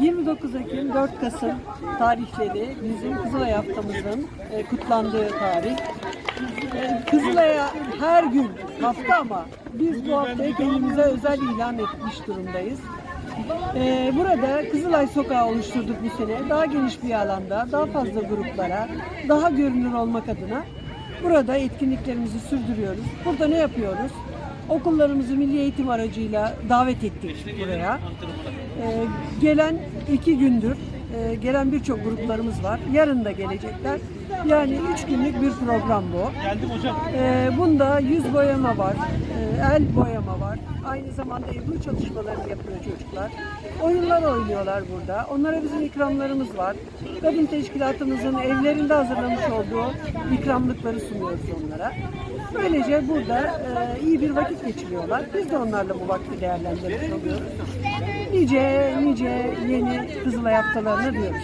29 Ekim 4 Kasım tarihleri bizim Kızılay haftamızın e, kutlandığı tarih. Kızılay'a her gün hafta ama biz bu haftayı kendimize özel ilan etmiş durumdayız. E, burada Kızılay Sokağı oluşturduk bu sene. Daha geniş bir alanda, daha fazla gruplara, daha görünür olmak adına burada etkinliklerimizi sürdürüyoruz. Burada ne yapıyoruz? Okullarımızı milli eğitim aracıyla davet ettik buraya. Ee, gelen iki gündür e, gelen birçok gruplarımız var. Yarın da gelecekler. Yani üç günlük bir program bu. Geldim hocam. Ee, bunda yüz boyama var, el boyama var. Aynı zamanda ebru çalışmaları yapıyor çocuklar. Oyunlar oynuyorlar burada. Onlara bizim ikramlarımız var. Kadın teşkilatımızın evlerinde hazırlamış olduğu ikramlıkları sunuyoruz onlara. Böylece burada e, iyi bir vakit geçiriyorlar. Biz de onlarla bu vakti değerlendirmiş oluyoruz. Nice nice yeni Kızılay haftalarını diyoruz.